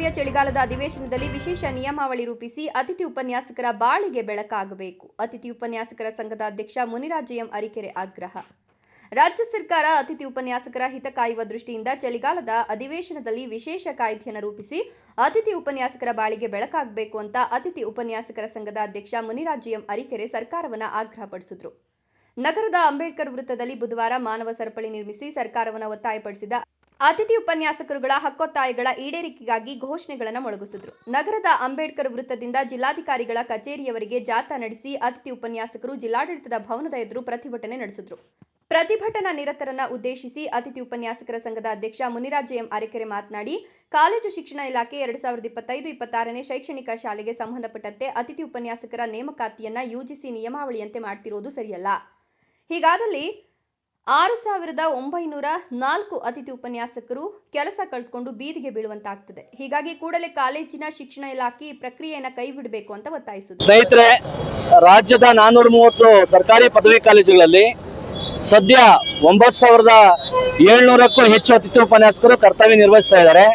ಬೆಳಗಾವಿಯ ಚಳಿಗಾಲದ ಅಧಿವೇಶನದಲ್ಲಿ ವಿಶೇಷ ನಿಯಮಾವಳಿ ರೂಪಿಸಿ ಅತಿಥಿ ಉಪನ್ಯಾಸಕರ ಬಾಳಿಗೆ ಬೆಳಕಾಗಬೇಕು. ಅತಿಥಿ ಉಪನ್ಯಾಸಕರ ಸಂಘದ ಅಧ್ಯಕ್ಷ ಮುನಿರಾಜ್ ಎಂ ಅರಿಕೆರೆ ಆಗ್ರಹ. ರಾಜ್ಯ ಸರ್ಕಾರ ಅತಿಥಿ ಉಪನ್ಯಾಸಕರ ಹಿತ ಕಾಯುವ ದೃಷ್ಟಿಯಿಂದ ಚಳಿಗಾಲದ ಅಧಿವೇಶನದಲ್ಲಿ ವಿಶೇಷ ಕಾಯ್ದೆಯನ್ನು ರೂಪಿಸಿ ಅತಿಥಿ ಉಪನ್ಯಾಸಕರ ಬಾಳಿಗೆ ಬೆಳಕಾಗಬೇಕು ಅಂತ ಅತಿಥಿ ಉಪನ್ಯಾಸಕರ ಸಂಘದ ಅಧ್ಯಕ್ಷ ಮುನಿರಾಜ್ ಎಂ ಅರಿಕೆರೆ ಸರ್ಕಾರವನ್ನ ಆಗ್ರಹಪಡಿಸಿದರು ನಗರದ ಅಂಬೇಡ್ಕರ್ ವೃತ್ತದಲ್ಲಿ ಬುಧವಾರ ಮಾನವ ಸರಪಳಿ ನಿರ್ಮಿಸಿ ಸರ್ಕಾರವನ್ನು ಒತ್ತಾಯಪಡಿಸಿದ ಅತಿಥಿ ಉಪನ್ಯಾಸಕರುಗಳ ಹಕ್ಕೊತ್ತಾಯಗಳ ಈಡೇರಿಕೆಗಾಗಿ ಘೋಷಣೆಗಳನ್ನು ಮೊಳಗಿಸಿದ್ರು. ನಗರದ ಅಂಬೇಡ್ಕರ್ ವೃತ್ತದಿಂದ ಜಿಲ್ಲಾಧಿಕಾರಿಗಳ ಕಚೇರಿಯವರಿಗೆ ಜಾಥಾ ನಡೆಸಿ ಅತಿಥಿ ಉಪನ್ಯಾಸಕರು ಜಿಲ್ಲಾಡಳಿತದ ಭವನದ ಎದುರು ಪ್ರತಿಭಟನೆ ನಡೆಸಿದ್ರು. ಪ್ರತಿಭಟನಾ ನಿರತರನ್ನ ಉದ್ದೇಶಿಸಿ ಅತಿಥಿ ಉಪನ್ಯಾಸಕರ ಸಂಘದ ಅಧ್ಯಕ್ಷ ಮುನಿರಾಜ್ ಎಂ ಅರೆಕೆರೆ ಮಾತನಾಡಿ, ಕಾಲೇಜು ಶಿಕ್ಷಣ ಇಲಾಖೆ ಎರಡ್ ಸಾವಿರದ ಇಪ್ಪತ್ತೈದು, ಇಪ್ಪತ್ತಾರನೇ ಶೈಕ್ಷಣಿಕ ಶಾಲೆಗೆ ಸಂಬಂಧಪಟ್ಟಂತೆ ಅತಿಥಿ ಉಪನ್ಯಾಸಕರ ನೇಮಕಾತಿಯನ್ನ ಯುಜಿಸಿ ನಿಯಮಾವಳಿಯಂತೆ ಮಾಡ್ತಿರೋದು ಸರಿಯಲ್ಲ. ಹೀಗಾದಲ್ಲಿ ಆರು ಸಾವಿರದ ಒಂಬೈನೂರ ನಾಲ್ಕು ಅತಿಥಿ ಉಪನ್ಯಾಸಕರು ಕೆಲಸ ಕಳೆದುಕೊಂಡು ಬೀದಿಗೆ ಬೀಳುವಂತಾಗ್ತದೆ. ಹೀಗಾಗಿ ಕೂಡಲೇ ಕಾಲೇಜಿನ ಶಿಕ್ಷಣ ಇಲಾಖೆ ಈ ಪ್ರಕ್ರಿಯೆಯನ್ನು ಕೈಬಿಡಬೇಕು ಅಂತ ಒತ್ತಾಯಿಸುತ್ತೆ ಸ್ನೇಹಿತರೆ, ರಾಜ್ಯದ ನಾನ್ನೂರ ಮೂವತ್ತು ಸರ್ಕಾರಿ ಪದವಿ ಕಾಲೇಜುಗಳಲ್ಲಿ ಸದ್ಯ ಒಂಬತ್ತು ಸಾವಿರದ ಏಳ್ನೂರಕ್ಕೂ ಹೆಚ್ಚು ಅತಿಥಿ ಉಪನ್ಯಾಸಕರು ಕರ್ತವ್ಯ ನಿರ್ವಹಿಸ್ತಾ ಇದ್ದಾರೆ.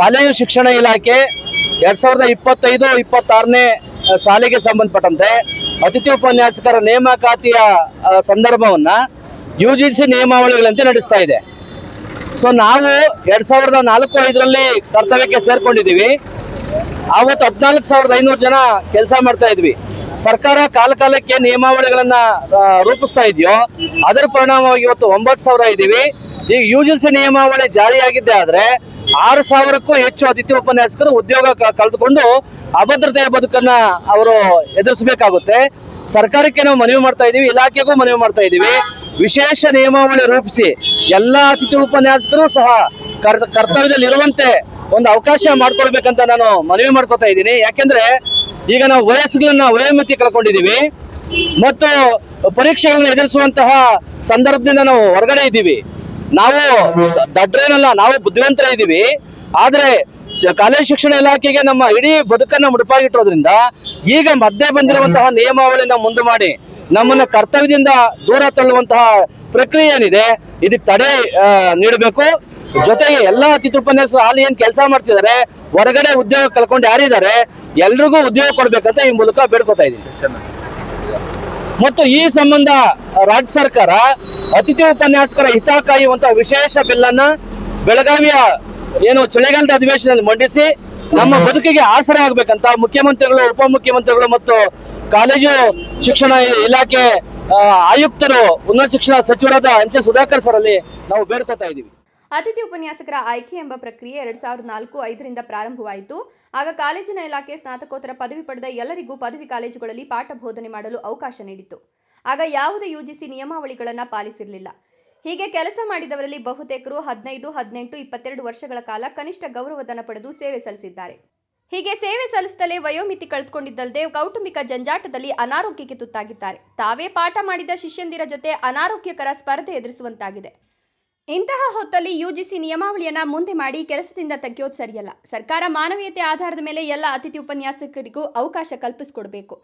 ಕಾಲೇಜು ಶಿಕ್ಷಣ ಇಲಾಖೆ ಎರಡ್ ಸಾವಿರದ ಇಪ್ಪತ್ತೈದು, ಇಪ್ಪತ್ತಾರನೇ ಸಾಲಿಗೆ ಸಂಬಂಧಪಟ್ಟಂತೆ ಅತಿಥಿ ಉಪನ್ಯಾಸಕರ ನೇಮಕಾತಿಯ ಸಂದರ್ಭವನ್ನು ಯು ಜಿ ಸಿ ನಿಯಮಾವಳಿಗಳಂತೆ ನಡೆಸ್ತಾ ಇದೆ. ಸೊ ನಾವು ಎರಡ್ ಸಾವಿರದ ನಾಲ್ಕು ಐದರಲ್ಲಿ ಕರ್ತವ್ಯಕ್ಕೆ ಸೇರ್ಕೊಂಡಿದ್ದೀವಿ. ಆವತ್ತು ಹದಿನಾಲ್ಕು ಸಾವಿರದ ಐನೂರು ಜನ ಕೆಲಸ ಮಾಡ್ತಾ ಇದ್ವಿ. ಸರ್ಕಾರ ಕಾಲ ಕಾಲಕ್ಕೆ ನಿಯಮಾವಳಿಗಳನ್ನ ರೂಪಿಸ್ತಾ ಇದೆಯೋ, ಅದರ ಪರಿಣಾಮವಾಗಿ ಇವತ್ತು ಒಂಬತ್ತು ಸಾವಿರ ಇದ್ದೀವಿ. ಈಗ ಯು ಜಿ ಸಿ ನಿಯಮಾವಳಿ ಜಾರಿಯಾಗಿದ್ದೆ ಆದ್ರೆ ಆರು ಸಾವಿರಕ್ಕೂ ಹೆಚ್ಚು ಅತಿಥಿ ಉಪನ್ಯಾಸಕರು ಉದ್ಯೋಗ ಕಳೆದುಕೊಂಡು ಅಭದ್ರತೆಯ ಬದುಕನ್ನ ಅವರು ಎದುರಿಸಬೇಕಾಗುತ್ತೆ. ಸರ್ಕಾರಕ್ಕೆ ನಾವು ಮನವಿ ಮಾಡ್ತಾ ಇದೀವಿ ಇಲಾಖೆಗೂ ಮನವಿ ಮಾಡ್ತಾ ಇದೀವಿ ವಿಶೇಷ ನಿಯಮಾವಳಿ ರೂಪಿಸಿ ಎಲ್ಲಾ ಅತಿಥಿ ಉಪನ್ಯಾಸಕರು ಸಹ ಕರ್ ಕರ್ತವ್ಯದಲ್ಲಿ ಇರುವಂತೆ ಒಂದು ಅವಕಾಶ ಮಾಡ್ಕೊಡ್ಬೇಕಂತ ನಾನು ಮನವಿ ಮಾಡ್ಕೊತಾ ಇದ್ದೀನಿ. ಯಾಕೆಂದ್ರೆ ಈಗ ನಾವು ವಯಸ್ಸುಗಳನ್ನ ವಯೋಮಿತಿ ಕಳ್ಕೊಂಡಿದೀವಿ ಮತ್ತು ಪರೀಕ್ಷೆಗಳನ್ನ ಎದುರಿಸುವಂತಹ ಸಂದರ್ಭದಿಂದ ನಾವು ಹೊರಗಡೆ ಇದ್ದೀವಿ. ನಾವು ದಡ್ರೇನಲ್ಲ ನಾವು ಬುದ್ಧಿವಂತರ ಇದ್ದೀವಿ ಆದರೆ ಕಾಲೇಜು ಶಿಕ್ಷಣ ಇಲಾಖೆಗೆ ನಮ್ಮ ಇಡೀ ಬದುಕನ್ನು ಮುಡುಪಾಗಿಟ್ಟೋದ್ರಿಂದ ಈಗ ಮಧ್ಯೆ ಬಂದಿರುವಂತಹ ನಿಯಮಾವಳಿನ ಮುಂದೆ ಮಾಡಿ ನಮ್ಮನ್ನ ಕರ್ತವ್ಯದಿಂದ ದೂರ ತಳ್ಳುವಂತಹ ಪ್ರಕ್ರಿಯೆ ಏನಿದೆ ಇದಕ್ಕೆ ತಡೆ ನೀಡಬೇಕು. ಜೊತೆಗೆ ಎಲ್ಲಾ ಅತಿಥಿ ಉಪನ್ಯಾಸ ಹಾಲಿ ಏನ್ ಕೆಲಸ ಮಾಡ್ತಿದ್ದಾರೆ ಹೊರಗಡೆ ಉದ್ಯೋಗ ಕಳ್ಕೊಂಡು ಯಾರಿದ್ದಾರೆ ಎಲ್ರಿಗೂ ಉದ್ಯೋಗ ಕೊಡ್ಬೇಕಂತ ಈ ಮೂಲಕ ಬೇಡ್ಕೋತಾ ಇದ್ದೀನಿ. ಮತ್ತು ಈ ಸಂಬಂಧ ರಾಜ್ಯ ಸರ್ಕಾರ ಅತಿಥಿ ಉಪನ್ಯಾಸಕರ ಹಿತ ಕಾಯುವಂತಹ ವಿಶೇಷ ಬಿಲ್ ಅನ್ನ ಬೆಳಗಾವಿಯ ಏನು ಚಳಿಗಾಲದ ಅಧಿವೇಶನದಲ್ಲಿ ಮಂಡಿಸಿ ನಮ್ಮ ಬದುಕಿಗೆ ಆಸರೆ ಆಗ್ಬೇಕಂತ ಮುಖ್ಯಮಂತ್ರಿಗಳು ಉಪಮುಖ್ಯಮಂತ್ರಿಗಳು ಮತ್ತು ಕಾಲೇಜು ಶಿಕ್ಷಣ ಇಲಾಖೆ ಆ, ಆಯುಕ್ತರು ಉನ್ನತ ಶಿಕ್ಷಣ ಸಚಿವರಾದ ಎಂ ಸಿ ಸುಧಾಕರ್ ಸರ್ ಅಲ್ಲಿ ನಾವು ಬೇಡ್ಕೋತಾ ಇದೀವಿ ಅತಿಥಿ ಉಪನ್ಯಾಸಕರ ಆಯ್ಕೆ ಎಂಬ ಪ್ರಕ್ರಿಯೆ ಎರಡ್ ಸಾವಿರದ ನಾಲ್ಕು ಐದರಿಂದ ಪ್ರಾರಂಭವಾಯಿತು. ಆಗ ಕಾಲೇಜಿನ ಇಲಾಖೆ ಸ್ನಾತಕೋತ್ತರ ಪದವಿ ಪಡೆದ ಎಲ್ಲರಿಗೂ ಪದವಿ ಕಾಲೇಜುಗಳಲ್ಲಿ ಪಾಠ ಬೋಧನೆ ಮಾಡಲು ಅವಕಾಶ ನೀಡಿತ್ತು. ಆಗ ಯಾವುದೇ ಯುಜಿಸಿ ನಿಯಮಾವಳಿಗಳನ್ನು ಪಾಲಿಸಿರಲಿಲ್ಲ. ಹೀಗೆ ಕೆಲಸ ಮಾಡಿದವರಲ್ಲಿ ಬಹುತೇಕರು ಹದಿನೈದು, ಹದಿನೆಂಟು, ಇಪ್ಪತ್ತೆರಡು ವರ್ಷಗಳ ಕಾಲ ಕನಿಷ್ಠ ಗೌರವಧನ ಪಡೆದು ಸೇವೆ ಸಲ್ಲಿಸಿದ್ದಾರೆ. ಹೀಗೆ ಸೇವೆ ಸಲ್ಲಿಸುತ್ತಲೇ ವಯೋಮಿತಿ ಕಳೆದುಕೊಂಡಿದ್ದಲ್ಲದೆ ಕೌಟುಂಬಿಕ ಜಂಜಾಟದಲ್ಲಿ ಅನಾರೋಗ್ಯಕ್ಕೆ ತುತ್ತಾಗಿದ್ದಾರೆ. ತಾವೇ ಪಾಠ ಮಾಡಿದ ಶಿಷ್ಯಂದಿರ ಜೊತೆ ಅನಾರೋಗ್ಯಕರ ಸ್ಪರ್ಧೆ ಎದುರಿಸುವಂತಾಗಿದೆ. ಇಂತಹ ಹೊತ್ತಲ್ಲಿ ಯುಜಿಸಿ ನಿಯಮಾವಳಿಯನ್ನು ಮುಂದೆ ಮಾಡಿ ಕೆಲಸದಿಂದ ತೆಗೆಯೋದು ಸರಿಯಲ್ಲ. ಸರ್ಕಾರ ಮಾನವೀಯತೆ ಆಧಾರದ ಮೇಲೆ ಎಲ್ಲ ಅತಿಥಿ ಉಪನ್ಯಾಸಕರಿಗೂ ಅವಕಾಶ ಕಲ್ಪಿಸಿಕೊಡಬೇಕು.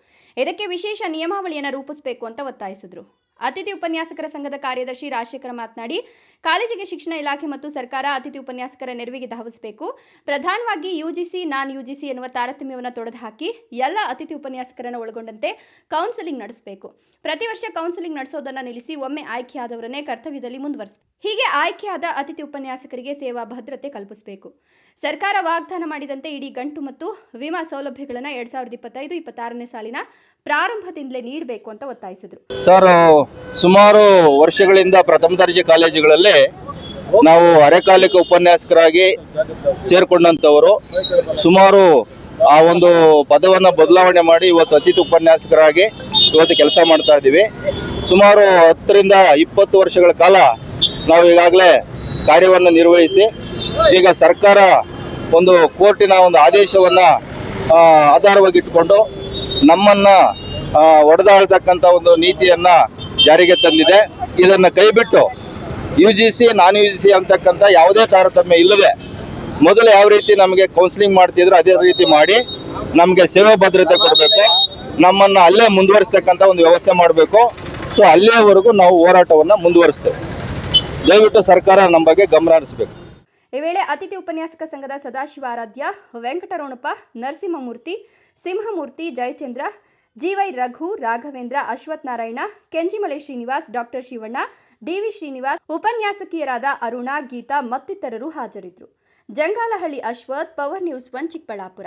ಇದಕ್ಕೆ ವಿಶೇಷ ನಿಯಮಾವಳಿಯನ್ನು ರೂಪಿಸಬೇಕು ಅಂತ ಒತ್ತಾಯಿಸಿದ್ರು. ಅತಿಥಿ ಉಪನ್ಯಾಸಕರ ಸಂಘದ ಕಾರ್ಯದರ್ಶಿ ರಾಜಶೇಖರ ಮಾತನಾಡಿ, ಕಾಲೇಜಿಗೆ ಶಿಕ್ಷಣ ಇಲಾಖೆ ಮತ್ತು ಸರ್ಕಾರ ಅತಿಥಿ ಉಪನ್ಯಾಸಕರ ನೆರವಿಗೆ ಧಾವಿಸಬೇಕು. ಪ್ರಧಾನವಾಗಿ ಯುಜಿಸಿ, ನಾನ್ ಯುಜಿಸಿ ಎನ್ನುವ ತಾರತಮ್ಯವನ್ನು ತೊಡೆದುಹಾಕಿ ಎಲ್ಲ ಅತಿಥಿ ಉಪನ್ಯಾಸಕರನ್ನು ಒಳಗೊಂಡಂತೆ ಕೌನ್ಸೆಲಿಂಗ್ ನಡೆಸಬೇಕು. ಪ್ರತಿ ವರ್ಷ ಕೌನ್ಸಿಲಿಂಗ್ ನಡೆಸೋದನ್ನು ನಿಲ್ಲಿಸಿ ಒಮ್ಮೆ ಆಯ್ಕೆಯಾದವರನ್ನೇ ಕರ್ತವ್ಯದಲ್ಲಿ ಮುಂದುವರಿಸ ಹೀಗೆ ಆಯ್ಕೆಯಾದ ಅತಿಥಿ ಉಪನ್ಯಾಸಕರಿಗೆ ಸೇವಾ ಭದ್ರತೆ ಕಲ್ಪಿಸಬೇಕು. ಸರ್ಕಾರ ವಾಗ್ದಾನ ಮಾಡಿದಂತೆ ಇಡೀ ಗಂಟು ಮತ್ತು ವಿಮಾ ಸೌಲಭ್ಯಗಳನ್ನು ಎರಡ್ ಸಾವಿರದ ಇಪ್ಪತ್ತೈದು, ಇಪ್ಪತ್ತಾರನೇ ಸಾಲಿನ ಪ್ರಾರಂಭದಿಂದಲೇ ನೀಡಬೇಕು ಅಂತ ಒತ್ತಾಯಿಸಿದರು. ಸರ್ ಸುಮಾರು ವರ್ಷಗಳಿಂದ ಪ್ರಥಮ ದರ್ಜೆ ಕಾಲೇಜುಗಳಲ್ಲಿ ನಾವು ಅರೆಕಾಲಿಕ ಉಪನ್ಯಾಸಕರಾಗಿ ಸೇರ್ಕೊಂಡಂಥವರು. ಸುಮಾರು ಆ ಒಂದು ಪದವನ್ನು ಬದಲಾವಣೆ ಮಾಡಿ ಇವತ್ತು ಅತಿಥಿ ಉಪನ್ಯಾಸಕರಾಗಿ ಇವತ್ತು ಕೆಲಸ ಮಾಡ್ತಾ ಇದ್ದೀವಿ. ಸುಮಾರು ಹತ್ತರಿಂದ ಇಪ್ಪತ್ತು ವರ್ಷಗಳ ಕಾಲ ನಾವು ಈಗಾಗಲೇ ಕಾರ್ಯವನ್ನು ನಿರ್ವಹಿಸಿ ಈಗ ಸರ್ಕಾರ ಒಂದು ಕೋರ್ಟಿನ ಒಂದು ಆದೇಶವನ್ನು ಆಧಾರವಾಗಿಟ್ಟುಕೊಂಡು ನಮ್ಮನ್ನು ಒಡೆದಾಳ್ತಕ್ಕಂಥ ಒಂದು ನೀತಿಯನ್ನು ಜಾರಿಗೆ ತಂದಿದೆ. ಇದನ್ನು ಕೈಬಿಟ್ಟು U G C non U G C ಅಂತಕ್ಕಂಥ ಯಾವುದೇ ತಾರತಮ್ಯ ಇಲ್ಲದೆ ಮೊದಲು ಯಾವ ರೀತಿ ನಮಗೆ ಕೌನ್ಸಿಲಿಂಗ್ ಮಾಡ್ತಿದ್ರು ಅದೇ ರೀತಿ ಮಾಡಿ ನಮಗೆ ಸೇವಾ ಭದ್ರತೆ ಕೊಡಬೇಕು. ನಮ್ಮನ್ನು ಅಲ್ಲೇ ಮುಂದುವರಿಸ್ತಕ್ಕಂಥ ಒಂದು ವ್ಯವಸ್ಥೆ ಮಾಡಬೇಕು. ಸೊ ಅಲ್ಲಿಯವರೆಗೂ ನಾವು ಹೋರಾಟವನ್ನು ಮುಂದುವರಿಸ್ತೇವೆ. ದಯವಿಟ್ಟು ಸರ್ಕಾರ ನಮ್ಮ ಬಗ್ಗೆ ಗಮನ ಹರಿಸಬೇಕು. ಈ ವೇಳೆ ಅತಿಥಿ ಉಪನ್ಯಾಸಕ ಸಂಘದ Sadashivaradhya, Venkataronappa, Narasimhamurthy, Simhamurthy, Jayachandra, G Y Raghu, Raghavendra, Ashwath Narayana, Kenjimale Srinivas, doctor Shivanna, D V Srinivas, ಉಪನ್ಯಾಸಕಿಯರಾದ Aruna, Geetha ಮತ್ತಿತರರು ಹಾಜರಿದ್ದರು. Jangalahalli Ashwath, power news one Chikkaballapur